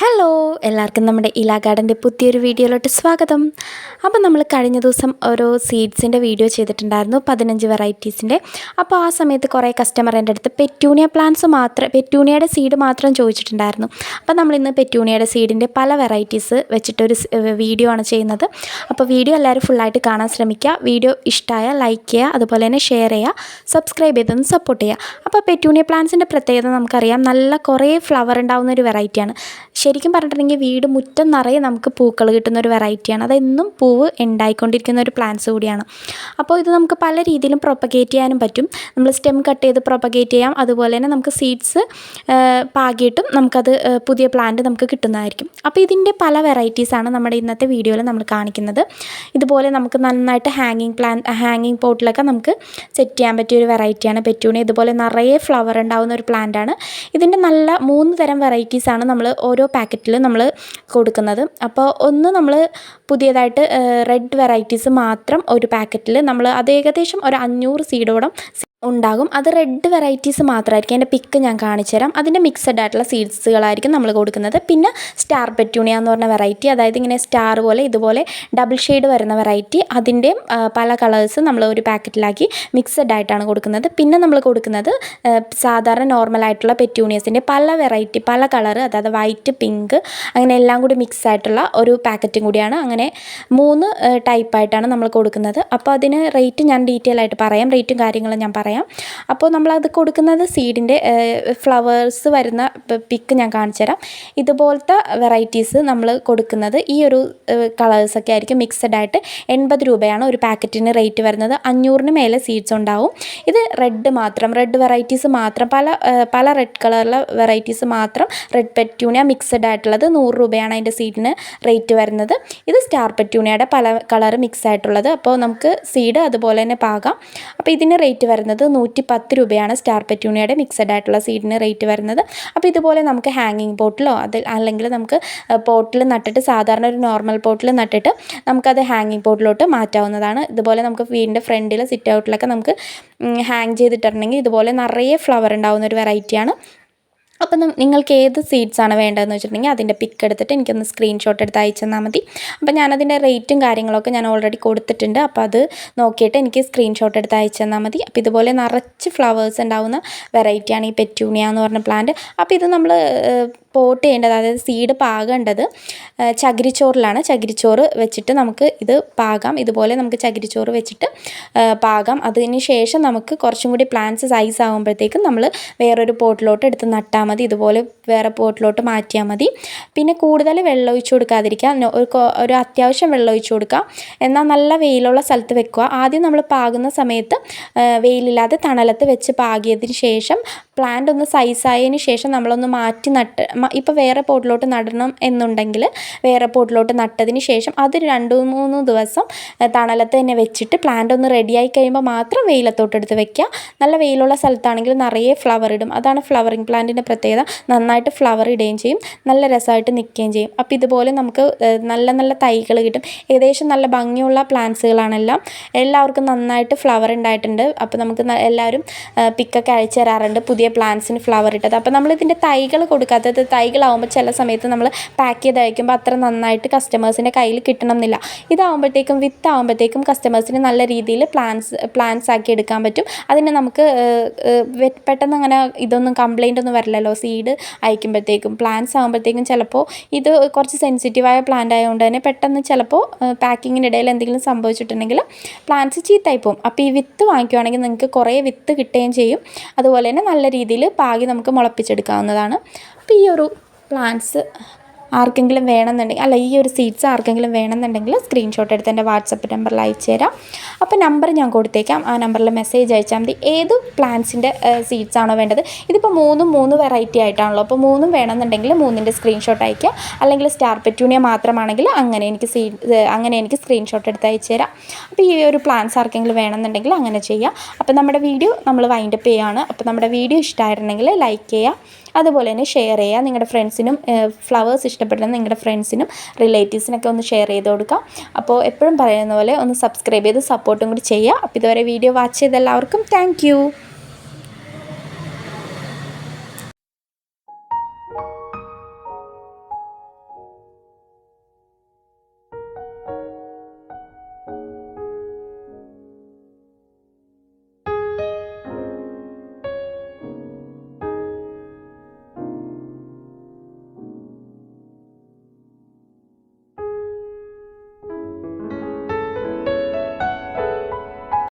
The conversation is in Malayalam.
ഹലോ എല്ലാവർക്കും നമ്മുടെ ഇലാ ഗാർഡന്റെ പുതിയൊരു വീഡിയോയിലോട്ട് സ്വാഗതം. അപ്പോൾ നമ്മൾ കഴിഞ്ഞ ദിവസം ഓരോ സീഡ്സിന്റെ വീഡിയോ ചെയ്തിട്ടുണ്ടായിരുന്നു പതിനഞ്ച് വെറൈറ്റീസിന്റെ. അപ്പോൾ ആ സമയത്ത് കുറേ കസ്റ്റമർ എന്റെ അടുത്ത് പെറ്റൂണിയ പ്ലാന്റ്സ് മാത്രം പെറ്റൂണിയയുടെ സീഡ് മാത്രം ചോദിച്ചിട്ടുണ്ടായിരുന്നു. അപ്പോൾ നമ്മളിന്ന് പെറ്റൂണിയയുടെ സീഡിന്റെ പല വെറൈറ്റീസ് വെച്ചിട്ടൊരു വീഡിയോ ആണ് ചെയ്യുന്നത്. അപ്പോൾ വീഡിയോ എല്ലാവരും ഫുള്ളായിട്ട് കാണാൻ ശ്രമിക്കുക. വീഡിയോ ഇഷ്ടമായ ലൈക്ക് ചെയ്യുക അതുപോലെ തന്നെ ഷെയർ ചെയ്യുക സബ്സ്ക്രൈബ് ചെയ്തൊന്ന് സപ്പോർട്ട് ചെയ്യുക. അപ്പോൾ പെറ്റൂണിയ പ്ലാന്റ്സിന്റെ പ്രത്യേകത നമുക്കറിയാം നല്ല കുറേ ഫ്ലവർ ഉണ്ടാകുന്ന ഒരു വെറൈറ്റിയാണ് ശരിക്കും പറഞ്ഞിട്ടുണ്ടെങ്കിൽ വീട് മുറ്റം നിറയെ നമുക്ക് പൂക്കൾ കിട്ടുന്ന ഒരു വെറൈറ്റിയാണ് അതെന്നും പൂവ് ഉണ്ടായിക്കൊണ്ടിരിക്കുന്ന ഒരു പ്ലാന്റ്സ് കൂടിയാണ്. അപ്പോൾ ഇത് നമുക്ക് പല രീതിയിലും പ്രൊപ്പഗേറ്റ് ചെയ്യാനും പറ്റും. നമ്മൾ സ്റ്റെം കട്ട് ചെയ്ത് പ്രൊപ്പഗേറ്റ് ചെയ്യാം. അതുപോലെ തന്നെ നമുക്ക് സീഡ്സ് പാകിയിട്ടും നമുക്കത് പുതിയ പ്ലാന്റ് നമുക്ക് കിട്ടുന്നതായിരിക്കും. അപ്പോൾ ഇതിന്റെ പല വെറൈറ്റീസാണ് നമ്മുടെ ഇന്നത്തെ വീഡിയോയിൽ നമ്മൾ കാണിക്കുന്നത്. ഇതുപോലെ നമുക്ക് നന്നായിട്ട് ഹാങ്ങിങ് പ്ലാൻ ഹാങ്ങിങ് പോട്ടിലൊക്കെ നമുക്ക് സെറ്റ് ചെയ്യാൻ പറ്റിയ ഒരു വെറൈറ്റിയാണ് പെറ്റൂണി. ഇതുപോലെ നിറയെ ഫ്ലവർ ഉണ്ടാകുന്ന ഒരു പ്ലാന്റാണ് ഇതിന്റെ നല്ല മൂന്ന് തരം വെറൈറ്റീസാണ് നമ്മൾ ഓരോ പാക്കറ്റിൽ നമ്മൾ കൊടുക്കുന്നത്. അപ്പോൾ ഒന്ന് നമ്മൾ പുതിയതായിട്ട് റെഡ് വെറൈറ്റീസ് മാത്രം ഒരു പാക്കറ്റിൽ നമ്മൾ അത് ഏകദേശം ഒരു അഞ്ഞൂറ് സീഡോളം ഉണ്ടാകും. അത് റെഡ് വെറൈറ്റീസ് മാത്രമായിരിക്കും. അതിന്റെ പിക്ക് ഞാൻ കാണിച്ചു തരാം. അതിന്റെ മിക്സഡ് ആയിട്ടുള്ള സീഡ്സുകളായിരിക്കും നമ്മൾ കൊടുക്കുന്നത്. പിന്നെ സ്റ്റാർ പെറ്റൂണിയ എന്ന് പറഞ്ഞ വെറൈറ്റി അതായത് ഇങ്ങനെ സ്റ്റാർ പോലെ ഇതുപോലെ ഡബിൾ ഷെയ്ഡ് വരുന്ന വെറൈറ്റി അതിന്റെയും പല കളേഴ്സ് നമ്മൾ ഒരു പാക്കറ്റിലാക്കി മിക്സഡ് ആയിട്ടാണ് കൊടുക്കുന്നത്. പിന്നെ നമ്മൾ കൊടുക്കുന്നത് സാധാരണ നോർമൽ ആയിട്ടുള്ള പെറ്റൂണിയസിന്റെ പല വെറൈറ്റി പല കളർ അതായത് വൈറ്റ് പിങ്ക് അങ്ങനെ എല്ലാം കൂടി മിക്സ് ആയിട്ടുള്ള ഒരു പാക്കറ്റും കൂടിയാണ്. അങ്ങനെ മൂന്ന് ടൈപ്പായിട്ടാണ് നമ്മൾ കൊടുക്കുന്നത്. അപ്പോൾ അതിന് റേറ്റ് ഞാൻ ഡീറ്റെയിൽ ആയിട്ട് പറയാം. റേറ്റും കാര്യങ്ങളും ഞാൻ പറയാം. പറയാം. അപ്പോൾ നമ്മളത് കൊടുക്കുന്നത് സീഡിന്റെ ഫ്ലവേഴ്സ് വരുന്ന പിക്ക് ഞാൻ കാണിച്ചു തരാം. ഇതുപോലത്തെ വെറൈറ്റീസ് നമ്മൾ കൊടുക്കുന്നത് ഈ ഒരു കളേഴ്സൊക്കെ ആയിരിക്കും മിക്സഡ് ആയിട്ട് എൺപത് രൂപയാണ് ഒരു പാക്കറ്റിന് റേറ്റ് വരുന്നത്. അഞ്ഞൂറിന് മേലെ സീഡ്സ് ഉണ്ടാവും. ഇത് റെഡ് മാത്രം റെഡ് വെറൈറ്റീസ് മാത്രം പല പല റെഡ് കളറിലെ വെറൈറ്റീസ് മാത്രം റെഡ് പെറ്റ്യൂണിയ മിക്സഡ് ആയിട്ടുള്ളത് നൂറ് രൂപയാണ് അതിന്റെ സീഡിന് റേറ്റ് വരുന്നത്. ഇത് സ്റ്റാർ പെറ്റ്യൂണിയയുടെ പല കളർ മിക്സ് ആയിട്ടുള്ളത്. അപ്പോൾ നമുക്ക് സീഡ് അതുപോലെ തന്നെ പാകാം. അപ്പോൾ ഇതിന് റേറ്റ് വരുന്നത് വരുന്നത് നൂറ്റി പത്ത് രൂപയാണ് സ്റ്റാർ പെറ്റൂണിയുടെ മിക്സഡ് ആയിട്ടുള്ള സീഡിന് റേറ്റ് വരുന്നത്. അപ്പോൾ ഇതുപോലെ നമുക്ക് ഹാങ്ങിങ് പോട്ടിലോ അത് അല്ലെങ്കിൽ നമുക്ക് പോട്ടിൽ നട്ടിട്ട് സാധാരണ ഒരു നോർമൽ പോട്ടിൽ നട്ടിട്ട് നമുക്കത് ഹാങ്ങിങ് പോട്ടിലോട്ട് മാറ്റാവുന്നതാണ്. ഇതുപോലെ നമുക്ക് വീടിന്റെ ഫ്രണ്ടിൽ സിറ്റ് ഔട്ടിലൊക്കെ നമുക്ക് ഹാങ് ചെയ്തിട്ടുണ്ടെങ്കിൽ ഇതുപോലെ നിറയെ ഫ്ലവർ ഉണ്ടാവുന്ന ഒരു വെറൈറ്റിയാണ് അപ്പം നിങ്ങൾക്ക് ഏത് സീഡ്സ് സീഡ്സാണ് വേണ്ടതെന്ന് വെച്ചിട്ടുണ്ടെങ്കിൽ അതിന്റെ പിക്ക് എടുത്തിട്ട് എനിക്കൊന്ന് സ്ക്രീൻഷോട്ട് എടുത്ത് അയച്ചു തന്നാൽ മതി. അപ്പം ഞാനതിന്റെ റേറ്റും കാര്യങ്ങളൊക്കെ ഞാൻ ഓൾറെഡി കൊടുത്തിട്ടുണ്ട്. അപ്പോൾ അത് നോക്കിയിട്ട് എനിക്ക് സ്ക്രീൻഷോട്ട് എടുത്ത് അയച്ചു തന്നാൽ മതി. അപ്പോൾ ഇതുപോലെ നിറച്ച് ഫ്ലവേഴ്സ് ഉണ്ടാവുന്ന വെറൈറ്റിയാണ് ഈ പെറ്റൂണിയ എന്ന് പറഞ്ഞ പ്ലാന്റ് അപ്പോൾ ഇത് നമ്മൾ പോട്ട് ചെയ്യേണ്ടത് അതായത് സീഡ് പാകേണ്ടത് ചകിരിച്ചോറിലാണ്. ചകിരിച്ചോറ് വെച്ചിട്ട് നമുക്ക് ഇത് പാകാം. ഇതുപോലെ നമുക്ക് ചകിരിച്ചോറ് വെച്ചിട്ട് പാകാം. അതിന് ശേഷം നമുക്ക് കുറച്ചും കൂടി പ്ലാന്റ്സ് സൈസ് ആകുമ്പോഴത്തേക്കും നമ്മൾ വേറൊരു പോട്ടിലോട്ട് എടുത്ത് നട്ടാൽ മതി. ഇതുപോലെ വേറെ പോട്ടിലോട്ട് മാറ്റിയാൽ മതി. പിന്നെ കൂടുതൽ വെള്ളം ഒഴിച്ചു കൊടുക്കാതിരിക്കുക. ഒരു അത്യാവശ്യം വെള്ളം ഒഴിച്ചു കൊടുക്കുക. എന്നാൽ നല്ല വെയിലുള്ള സ്ഥലത്ത് വെക്കുക. ആദ്യം നമ്മൾ പാകുന്ന സമയത്ത് വെയിലില്ലാതെ തണലത്ത് വെച്ച് പാകിയതിന് ശേഷം പ്ലാന്റ് ഒന്ന് സൈസ് സൈസായതിന് ശേഷം നമ്മളൊന്ന് മാറ്റി നട്ട് ഇപ്പോൾ വേറെ പോട്ടിലോട്ട് നടണം എന്നുണ്ടെങ്കിൽ വേറെ പോട്ടിലോട്ട് നട്ടതിന് ശേഷം അത് രണ്ട് മൂന്ന് ദിവസം തണലത്ത് തന്നെ വെച്ചിട്ട് പ്ലാന്റ് ഒന്ന് റെഡിയായി കഴിയുമ്പോൾ മാത്രം വെയിലത്തോട്ടെടുത്ത് വെക്കുക. നല്ല വെയിലുള്ള സ്ഥലത്താണെങ്കിൽ നിറയെ ഫ്ലവർ ഇടും. അതാണ് ഫ്ലവറിങ് പ്ലാന്റിന്റെ പ്രത്യേകത. നന്നായിട്ട് ഫ്ലവർ ഇടുകയും ചെയ്യും. നല്ല രസമായിട്ട് നിൽക്കുകയും ചെയ്യും. അപ്പോൾ ഇതുപോലെ നമുക്ക് നല്ല നല്ല തൈകൾ കിട്ടും. ഏകദേശം നല്ല ഭംഗിയുള്ള പ്ലാന്റ്സുകളാണെല്ലാം എല്ലാവർക്കും നന്നായിട്ട് ഫ്ലവർ ഉണ്ടായിട്ടുണ്ട്. അപ്പോൾ നമുക്ക് എല്ലാവരും പിക്കൊക്കെ അയച്ചു തരാറുണ്ട് പുതിയ പ്ലാന്റ്സിന് ഫ്ലവർ ഇട്ടത്. അപ്പോൾ നമ്മളിതിന്റെ തൈകൾ കൊടുക്കാത്തത് തൈകളാവുമ്പോൾ ചില സമയത്ത് നമ്മൾ പാക്ക് ചെയ്ത് അയക്കുമ്പോൾ അത്ര നന്നായിട്ട് കസ്റ്റമേഴ്സിന്റെ കയ്യിൽ കിട്ടണം എന്നില്ല ഇതാവുമ്പോഴത്തേക്കും വിത്ത് ആവുമ്പോഴത്തേക്കും കസ്റ്റമേഴ്സിന് നല്ല രീതിയിൽ പ്ലാൻസ് പ്ലാൻസ് ആക്കി എടുക്കാൻ പറ്റും. അതിന് നമുക്ക് പെട്ടെന്ന് അങ്ങനെ ഇതൊന്നും കംപ്ലൈന്റ് ഒന്നും വരില്ലല്ലോ. സീഡ് അയക്കുമ്പോഴത്തേക്കും പ്ലാൻസ് ആകുമ്പോഴത്തേക്കും ചിലപ്പോൾ ഇത് കുറച്ച് സെൻസിറ്റീവായ പ്ലാന്റ് ആയതുകൊണ്ട് തന്നെ പെട്ടെന്ന് ചിലപ്പോൾ പാക്കിങ്ങിനിടയിൽ എന്തെങ്കിലും സംഭവിച്ചിട്ടുണ്ടെങ്കിൽ പ്ലാന്റ്സ് ചീത്തായി പോകും അപ്പോൾ ഈ വിത്ത് വാങ്ങിക്കുവാണെങ്കിൽ നിങ്ങൾക്ക് കുറേ വിത്ത് കിട്ടുകയും ചെയ്യും. അതുപോലെ തന്നെ നല്ല രീതിയിൽ പാകി നമുക്ക് മുളപ്പിച്ചെടുക്കാവുന്നതാണ്. അപ്പോൾ ഈ ഒരു പ്ലാന്റ്സ് ആർക്കെങ്കിലും വേണമെന്നുണ്ടെങ്കിൽ അല്ല ഈ ഒരു സീഡ്സ് ആർക്കെങ്കിലും വേണമെന്നുണ്ടെങ്കിൽ സ്ക്രീൻഷോട്ട് എടുത്ത് എന്റെ വാട്സപ്പ് നമ്പറിൽ അയച്ചു തരാം. അപ്പോൾ നമ്പർ ഞാൻ കൊടുത്തേക്കാം. ആ നമ്പറിൽ മെസ്സേജ് അയച്ചാൽ മതി. ഏത് പ്ലാന്റ്സിന്റെ സീഡ്സ് ആണോ വേണ്ടത്? ഇതിപ്പോൾ മൂന്നും മൂന്ന് വെറൈറ്റി ആയിട്ടാണല്ലോ. അപ്പോൾ മൂന്നും വേണമെന്നുണ്ടെങ്കിൽ മൂന്നിന്റെ സ്ക്രീൻഷോട്ട് അയക്കുക. അല്ലെങ്കിൽ സ്റ്റാർ പെറ്റൂണിയ മാത്രമാണെങ്കിൽ അങ്ങനെ എനിക്ക് സീഡ് അങ്ങനെ എനിക്ക് സ്ക്രീൻഷോട്ട് എടുത്ത് അയച്ചു തരാം. അപ്പോൾ ഈ ഒരു പ്ലാന്റ്സ് ആർക്കെങ്കിലും വേണമെന്നുണ്ടെങ്കിൽ അങ്ങനെ ചെയ്യാം. അപ്പോൾ നമ്മുടെ വീഡിയോ നമ്മൾ വൈൻഡപ്പ് ചെയ്യുകയാണ് അപ്പോൾ നമ്മുടെ വീഡിയോ ഇഷ്ടമായിരുന്നെങ്കിൽ ലൈക്ക് ചെയ്യുക. അതുപോലെ തന്നെ ഷെയർ ചെയ്യുക. നിങ്ങളുടെ ഫ്രണ്ട്സിനും ഫ്ലവേഴ്സ് ഇഷ്ടപ്പെടുന്ന നിങ്ങളുടെ ഫ്രണ്ട്സിനും റിലേറ്റീവ്സിനൊക്കെ ഒന്ന് ഷെയർ ചെയ്ത് കൊടുക്കാം. അപ്പോൾ എപ്പോഴും പറയുന്ന പോലെ ഒന്ന് സബ്സ്ക്രൈബ് ചെയ്ത് സപ്പോർട്ടും കൂടി ചെയ്യുക. അപ്പോൾ ഇതുവരെ വീഡിയോ വാച്ച് ചെയ്ത എല്ലാവർക്കും താങ്ക്